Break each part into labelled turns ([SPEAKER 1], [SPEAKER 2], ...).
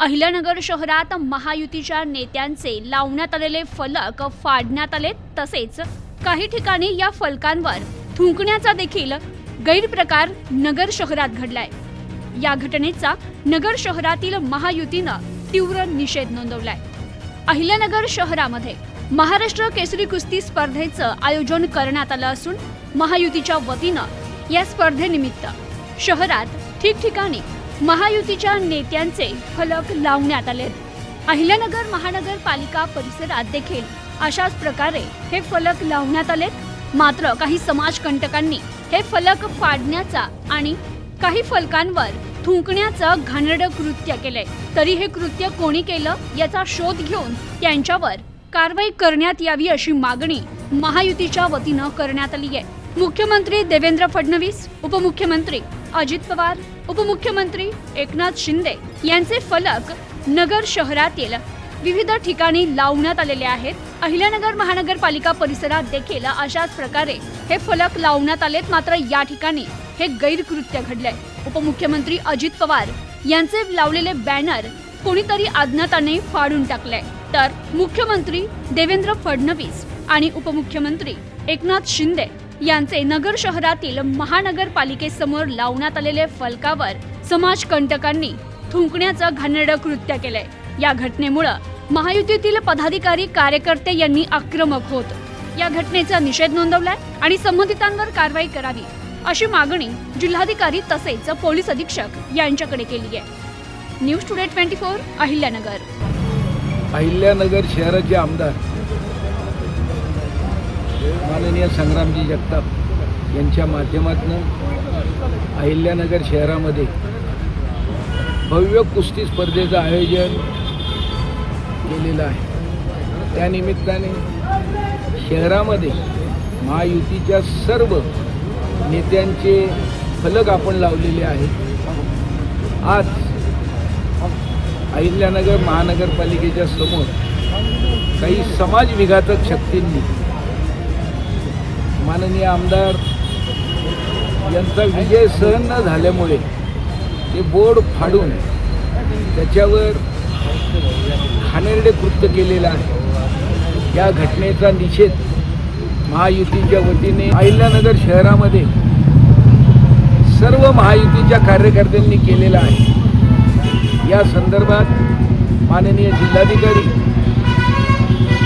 [SPEAKER 1] अहिल्यानगर शहरात महायुतीच्या नेत्यांचे लावण्यात आलेले फलक फाडण्यात आले तसेच काही ठिकाणी या फलकांवर थुंकण्याचा देखील गैरप्रकार नगर शहरात घडलाय. या घटनेचा नगर शहरातील महायुतीनं तीव्र निषेध नोंदवलाय. अहिल्यानगर शहरामध्ये महाराष्ट्र केसरी कुस्ती स्पर्धेचं आयोजन करण्यात आलं असून महायुतीच्या वतीनं या स्पर्धेनिमित्त शहरात ठिकठिकाणी महायुतीच्या नेत्यांचे फलक लावण्यात आले. अहिल्यानगर महानगरपालिका परिसरात देखील अशाच प्रकारे हे फलक लावण्यात आलेत मात्र काही समाजकंटकांनी हे फलक फाडण्याचा आणि काही फलकांवर थुंकण्याचं घाणेरडं कृत्य केलंय तरी हे कृत्य कोणी केलं याचा शोध घेऊन त्यांच्यावर कारवाई करण्यात यावी अशी मागणी महायुतीच्या वतीनं करण्यात आली आहे मुख्यमंत्री देवेंद्र फडणवीस उपमुख्यमंत्री अजित पवार उपमुख्यमंत्री एकनाथ शिंदे यांचे फलक नगर शहरातील विविध ठिकाणी लावण्यात आलेले आहेत. अहिल्यानगर महानगरपालिका परिसरात देखील अशाच प्रकारे हे फलक लावण्यात आलेत. मात्र या ठिकाणी हे गैरकृत्य घडलंय. उपमुख्यमंत्री अजित पवार यांचे लावलेले बॅनर कोणीतरी अज्ञाताने फाडून टाकलंय. तर मुख्यमंत्री देवेंद्र फडणवीस आणि उपमुख्यमंत्री एकनाथ शिंदे यांचे नगर शहरातील महानगरपालिकेसमोर लावण्यात आलेले फलकावर समाजकंटकांनी थुंकण्याचं घाणेरडं कृत्य केलंय. या घटनेमुळं महायुतीतील पदाधिकारी कार्यकर्ते यांनी आक्रमक होत. या घटनेचा निषेध नोंदवलाय आणि संबंधितांवर कारवाई करावी अशी मागणी जिल्हाधिकारी तसेच पोलीस अधीक्षक यांच्याकडे केली आहे. News today twenty four Ahilyanagar.
[SPEAKER 2] Ahilyanagar शहराचे आमदार माननीय संग्रामजी जगताप यांच्या माध्यमातून अहिल्यानगर शहरामध्ये भव्य कुस्ती स्पर्धेचं आयोजन केलेलं आहे. त्यानिमित्ताने शहरामध्ये महायुतीच्या सर्व नेत्यांचे फलक आपण लावलेले आहेत. आज अहिल्यानगर महानगरपालिकेच्या समोर काही समाज विघातक शक्तींनी माननीय आमदार यांचा विजय सहन न झाल्यामुळे ते बोर्ड फाडून त्याच्यावर घाणेरडे कृत्य केलेलं आहे. या घटनेचा निषेध महायुतीच्या वतीने अहिल्यानगर शहरामध्ये सर्व महायुतीच्या कार्यकर्त्यांनी केलेला आहे. या संदर्भात माननीय जिल्हाधिकारी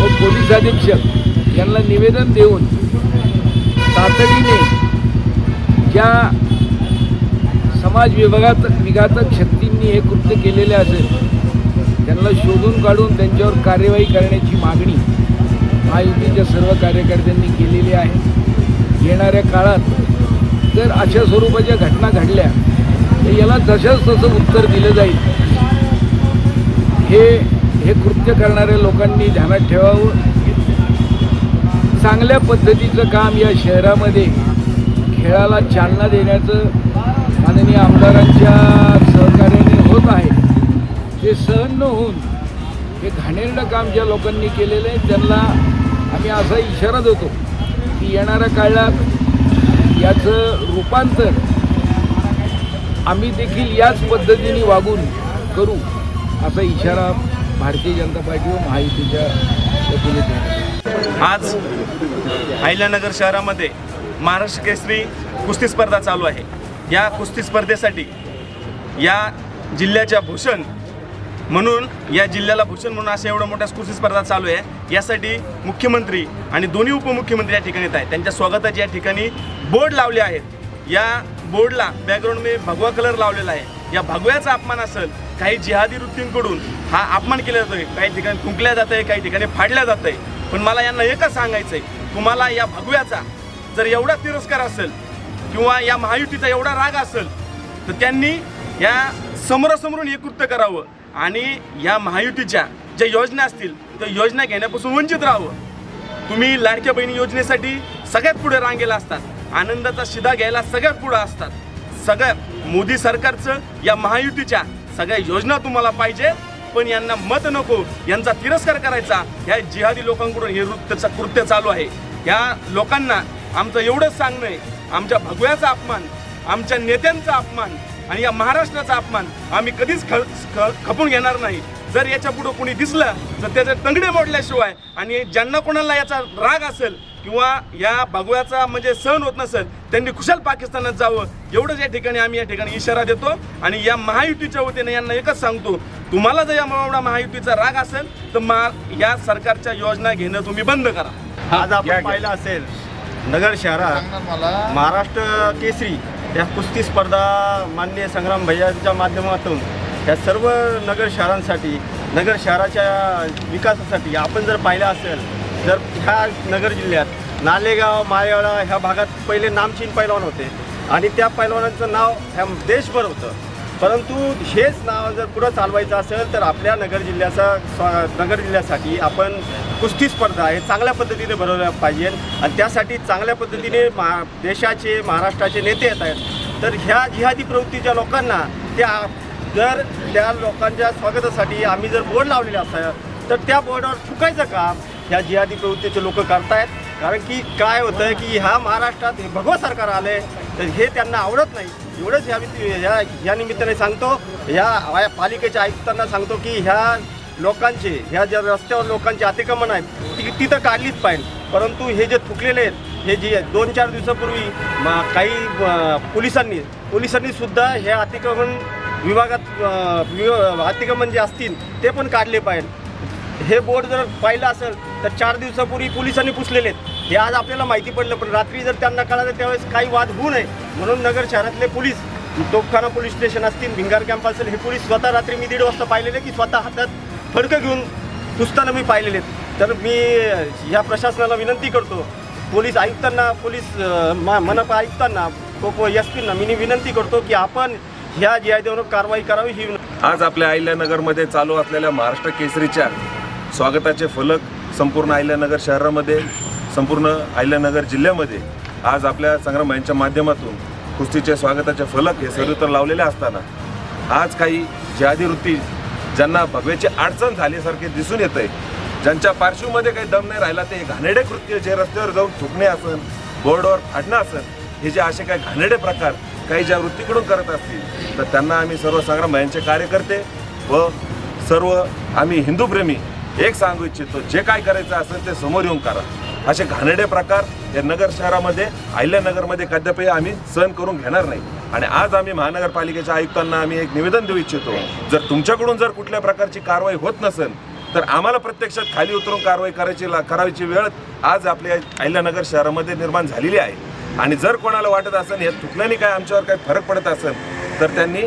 [SPEAKER 2] व पोलीस अधीक्षक यांना निवेदन देऊन तातडीने ज्या समाज विभागात विघातक शक्तींनी हे कृत्य केलेले असेल त्यांना शोधून काढून त्यांच्यावर कार्यवाही करण्याची मागणी महायुतीच्या सर्व कार्यकर्त्यांनी केलेली आहे. येणाऱ्या काळात जर अशा स्वरूपाच्या घटना घडल्या तर याला जशाच तसं उत्तर दिलं जाईल. हे हे कृत्य करणाऱ्या लोकांनी ध्यानात ठेवावं. चांगल्या पद्धतीचं काम या शहरामध्ये खेळाला चालना देण्याचं माननीय आमदारांच्या सहकार्याने होत आहे. ते सहन न होऊन हे घाणेरडं काम ज्या लोकांनी केलेलं आहे त्यांना आम्ही असा इशारा देतो की येणाऱ्या काळात याचं रूपांतर आम्ही देखील याच पद्धतीने वागून करू असा इशारा भारतीय जनता पार्टी व महायुतीच्या
[SPEAKER 3] आज अहिल्यानगर शहरामध्ये महाराष्ट्र केसरी कुस्ती स्पर्धा चालू आहे. या कुस्ती स्पर्धेसाठी या जिल्ह्याच्या भूषण म्हणून या जिल्ह्याला भूषण म्हणून अशा एवढ्या मोठ्या कुस्ती स्पर्धा चालू आहे. यासाठी मुख्यमंत्री आणि दोन्ही उपमुख्यमंत्री या ठिकाणी येत आहेत. त्यांच्या स्वागताचे या ठिकाणी बोर्ड लावले आहेत. या बोर्डला बॅकग्राऊंडमध्ये भगवा कलर लावलेला आहे. या भगव्याचा अपमान असेल काही जिहादी वृत्तींकडून हा अपमान केला जातोय. काही ठिकाणी थुंकल्या जात आहे काही ठिकाणी फाडल्या जात आहे पण मला यांना एकच सांगायचं आहे तुम्हाला या भगव्याचा जर एवढा तिरस्कार असेल किंवा या महायुतीचा एवढा राग असेल तर त्यांनी या समोरासमोरून हे करावं आणि या महायुतीच्या ज्या योजना असतील त्या योजना घेण्यापासून वंचित राहावं. तुम्ही लाडक्या बहिणी योजनेसाठी सगळ्यात पुढे रांगेला असतात. आनंदाचा शिधा घ्यायला सगळ्यात पुढे असतात. सगळ्यात मोदी सरकारचं या महायुतीच्या सगळ्या योजना तुम्हाला पाहिजे. पण यांना मत नको. यांचा तिरस्कार करायचा. ह्या जिहादी लोकांकडून हे वृत्तचं कृत्य चालू आहे. ह्या लोकांना आमचं एवढंच सांगणं आहे. आमच्या भगव्याचा अपमान आमच्या नेत्यांचा अपमान आणि या महाराष्ट्राचा अपमान आम्ही कधीच ख ख- खपून घेणार नाही. जर याच्या पुढं कोणी दिसलं तर त्याचे तंगडे मोडल्याशिवाय आणि ज्यांना कोणाला याचा राग असेल किंवा या भगव्याचा म्हणजे सहन होत नसेल त्यांनी खुशाल पाकिस्तानात जावं. एवढंच या ठिकाणी आम्ही या ठिकाणी इशारा देतो आणि या महायुतीच्या वतीने यांना एकच सांगतो तुम्हाला जर या एवढा महायुतीचा राग असेल तर मा या सरकारच्या योजना घेणं तुम्ही बंद करा.
[SPEAKER 4] आज आपण पाहिलं असेल नगर शहरात महाराष्ट्र केसरी या कुस्ती स्पर्धा माननीय संग्राम भैयाच्या माध्यमातून या सर्व नगर शहरांसाठी नगर शहराच्या विकासासाठी आपण जर पाहिलं असेल जर ह्या नगर जिल्ह्यात नालेगाव माळेवाडा ह्या भागात पहिले नामचीन पैलवान होते. आणि त्या पैलवानांचं नाव ह्या देशभर होतं. परंतु हेच नाव जर पुढं चालवायचं असेल तर आपल्या नगर जिल्ह्याचा स्वा- नगर जिल्ह्यासाठी आपण कुस्ती स्पर्धा हे चांगल्या पद्धतीने भरवल्या पाहिजे आणि त्यासाठी चांगल्या पद्धतीने मा देशाचे महाराष्ट्राचे नेते येत आहेत. तर ह्या जिहादी प्रवृत्तीच्या लोकांना त्या जर त्या लोकांच्या स्वागतासाठी आम्ही जर बोर्ड लावलेले असाल तर त्या बोर्डावर चुकायचं काम ह्या जिहादी प्रवृत्तीचे लोक करतायत. कारण की काय होतं आहे की ह्या महाराष्ट्रात हे भगवं सरकार आलं आहे तर हे त्यांना आवडत नाही. एवढंच ह्या वित- या या निमित्ताने सांगतो. ह्या पालिकेच्या आयुक्तांना सांगतो की ह्या लोकांचे ह्या ज्या रस्त्यावर लोकांचे अतिक्रमण आहेत ती तिथं काढलीच पाहिजे. परंतु हे जे थुकलेले आहेत हे जे दोन चार दिवसापूर्वी काही पोलिसांनी पोलिसांनी सुद्धा हे अतिक्रमण विभागात अतिक्रमण जे असतील ते पण काढले पाहिजे. हे बोर्ड जर पाहिलं असेल तर चार दिवसापूर्वी पोलिसांनी पुसलेले आहेत. हे आज आपल्याला माहिती पडलं पण रात्री जर त्यांना कळालं त्यावेळेस काही वाद होऊ नये. म्हणून नगर शहरातले पोलीस तोफखाना पोलीस स्टेशन असतील भिंगार कॅम्प असेल हे पोलीस स्वतः रात्री मी दीड वाजता पाहिलेले की स्वतः हातात फडकं घेऊन पुसताना मी पाहिलेले आहेत. तर मी ह्या प्रशासनाला विनंती करतो. पोलीस आयुक्तांना पोलीस मनपा आयुक्तांना कोप एस पींना मी विनंती करतो की आपण ह्या जी आहे कारवाई करावी ही
[SPEAKER 5] आज आपल्या अहिल्यानगरमध्ये चालू असलेल्या महाराष्ट्र केसरीच्या स्वागताचे फलक संपूर्ण अहिल्यानगर शहरामध्ये संपूर्ण अहिल्यानगर जिल्ह्यामध्ये आज आपल्या संग्रामांच्या माध्यमातून कुस्तीचे स्वागताचे फलक हे सर्वत्र लावलेले असताना आज काही जिहादी वृत्ती ज्यांना भगव्याची अडचण झाल्यासारखे दिसून येत आहे ज्यांच्या पार्श्वमध्ये काही दम नाही राहिला ते घाणेडे कृत्य जे रस्त्यावर जाऊन थुकणे असन बोर्डवर फाडणं असन हे जे असे काही घाणेडे प्रकार काही ज्या वृत्तीकडून करत असतील तर त्यांना आम्ही सर्व संग्राम यांचे कार्यकर्ते व सर्व आम्ही हिंदूप्रेमी एक सांगू इच्छितो जे काय करायचं असेल ते समोर येऊन करा. असे घाणेडे प्रकार हे नगर शहरामध्ये अहिल्यानगरमध्ये कदापि आम्ही सहन करून घेणार नाही. आणि आज आम्ही महानगरपालिकेच्या आयुक्तांना आम्ही एक निवेदन देऊ इच्छितो जर तुमच्याकडून जर कुठल्या प्रकारची कारवाई होत नसेल तर आम्हाला प्रत्यक्षात खाली उतरून कारवाई करायची ला- करायची वेळ आज आपल्या अहिल्यानगर शहरामध्ये निर्माण झालेली आहे. आणि जर कोणाला वाटत असेल हे चुकल्याने काय आमच्यावर काही फरक पडत असेल तर त्यांनी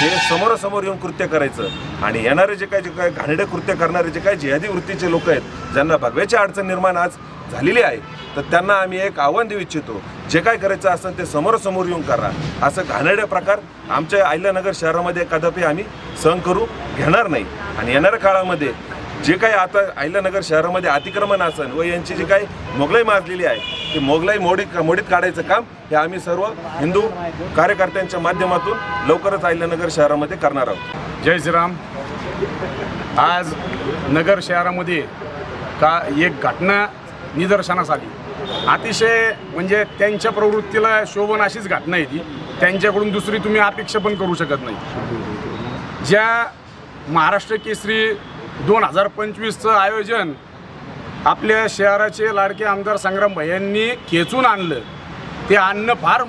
[SPEAKER 5] हे समोरासमोर येऊन कृत्य करायचं. आणि येणारे जे काय जे काय घाणेडे कृत्य करणारे जे काय जिहादी वृत्तीचे लोक आहेत ज्यांना भगव्याची अडचण निर्माण आज झालेली आहे तर त्यांना आम्ही एक आव्हान देऊ इच्छितो. जे काय करायचं असेल ते समोरासमोर येऊन करा. असं घाणेडे प्रकार आमच्या आयल्यानगर शहरामध्ये कदापि आम्ही सहन करू घेणार नाही. आणि येणाऱ्या काळामध्ये जे काही आता आयल्यानगर शहरामध्ये अतिक्रमण असन व यांची जी काही मोगलाई माजलेली आहे की मोगलाई मोडीत मोडीत काढायचं काम हे आम्ही सर्व हिंदू कार्यकर्त्यांच्या माध्यमातून लवकरच अहिल्यानगर शहरामध्ये करणार आहोत.
[SPEAKER 6] जय श्रीराम. आज नगर शहरामध्ये का एक घटना निदर्शनास आली. अतिशय म्हणजे त्यांच्या प्रवृत्तीला शोभन अशीच घटना आहे ती. त्यांच्याकडून दुसरी तुम्ही अपेक्षा पण करू शकत नाही. ज्या महाराष्ट्र केसरी दोन हजार पंचवीसचं आयोजन आपल्या शहराचे लाडके आमदार संग्राम भैयांनी खेचून आणलं. ते आणणं फार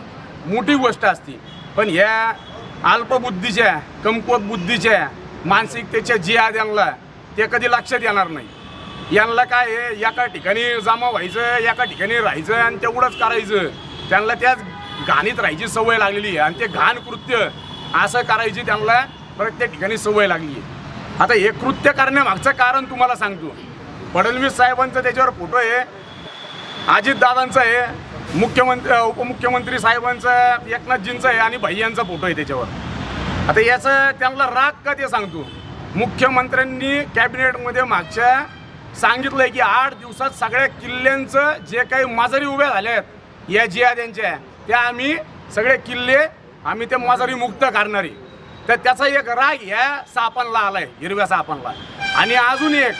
[SPEAKER 6] मोठी गोष्ट असते. पण ह्या अल्पबुद्धीच्या कमकुवत बुद्धीच्या मानसिकतेच्या जी यांना ते कधी लक्षात येणार नाही. यांना काय हे एका ठिकाणी जमा व्हायचं एका ठिकाणी राहायचं आणि तेवढंच करायचं. त्यांना त्याच घाणीत राहायची सवय लागलेली आहे. आणि ते घाण कृत्य असं करायची त्यांना प्रत्येक ठिकाणी सवय लागली आहे. आता हे कृत्य करण्यामागचं कारण तुम्हाला सांगतो. फडणवीस साहेबांचा त्याच्यावर फोटो आहे. अजितदादांचा आहे. मुख्यमंत्री उपमुख्यमंत्री साहेबांचा एकनाथजींचा आहे आणि भैयांचा फोटो आहे त्याच्यावर. आता याचं त्यांना राग का ते सांगतो? मुख्यमंत्र्यांनी कॅबिनेटमध्ये मागच्या सांगितलं आहे की आठ दिवसात सगळ्या किल्ल्यांचं जे काही माजारी उभ्या झाल्या आहेत या जिहाद्यांच्या त्या आम्ही सगळे किल्ले आम्ही ते माजारी मुक्त करणारी तर त्याचा एक राग ह्या सापांना आहे हिरव्या सापांना. आणि अजून एक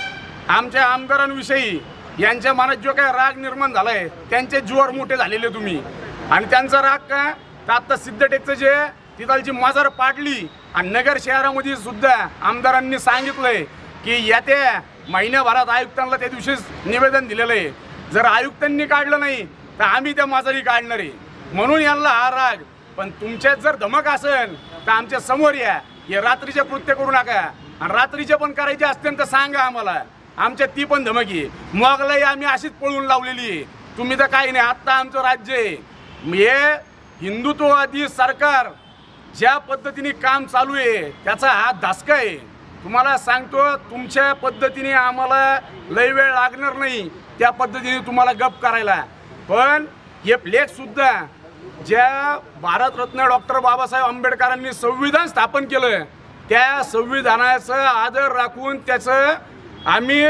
[SPEAKER 6] आमच्या आमदारांविषयी यांच्या मनात जो काय राग निर्माण झालाय त्यांचे जोर मोठे झालेले तुम्ही. आणि त्यांचा राग काय तर आता सिद्धटेकचं जे तिथालची मजार पाडली आणि नगर शहरामध्ये सुद्धा आमदारांनी सांगितलंय की येत्या महिन्याभरात आयुक्तांना त्या दिवशीच निवेदन दिलेलं आहे. जर आयुक्तांनी काढलं नाही तर आम्ही त्या मजारी काढणार आहे. म्हणून यांना हा राग. पण तुमच्यात जर धमक असेल तर आमच्यासमोर या. हे रात्रीचे कृत्य करू नका. आणि रात्रीचे पण करायचे असतील तर सांगा आम्हाला. आमच्या ती पण धमकी आहे. मगलाही आम्ही अशीच पळून लावलेली आहे. तुम्ही तर काही नाही आत्ता आमचं राज्य आहे. हे हिंदुत्ववादी सरकार ज्या पद्धतीने काम चालू आहे त्याचा हा धासका आहे. तुम्हाला सांगतो तुमच्या पद्धतीने आम्हाला लय वेळ लागणार नाही त्या पद्धतीने तुम्हाला गप करायला. पण हे फ्लेक्स ज्या भारतरत्न डॉक्टर बाबासाहेब आंबेडकरांनी संविधान स्थापन केलं त्या संविधानाचं आदर राखून त्याचं आम्ही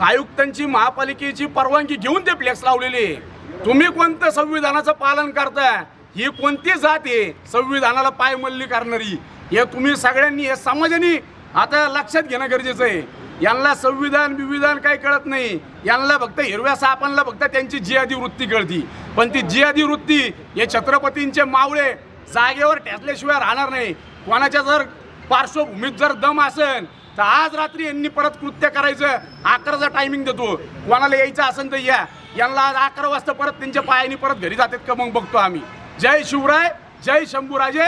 [SPEAKER 6] आयुक्तांची महापालिकेची परवानगी घेऊन ते फ्लेक्स लावलेले तुम्ही कोणतं संविधानाचं पालन करता ही कोणती जात आहे? संविधानाला पायमल्ली करणारी. हे तुम्ही सगळ्यांनी हे समाजाने आता लक्षात घेणं गरजेचं आहे. यांना संविधान विविधान काही कळत नाही. यांना फक्त हिरव्या सापांना फक्त त्यांची जियादी वृत्ती कळती. पण ती जियादी वृत्ती हे छत्रपतींचे मावळे जागेवर ठेचल्याशिवाय राहणार नाही. कोणाच्या जर पार्श्वभूमीत जर दम असेल तर आज रात्री यांनी परत कृत्य करायचं. अकराचा टायमिंग देतो. कोणाला यायचं असेल तर या. यांना आज अकरा वाजता परत त्यांच्या पायाने परत घरी जातात का मग बघतो आम्ही. जय शिवराय जय शंभूराजे.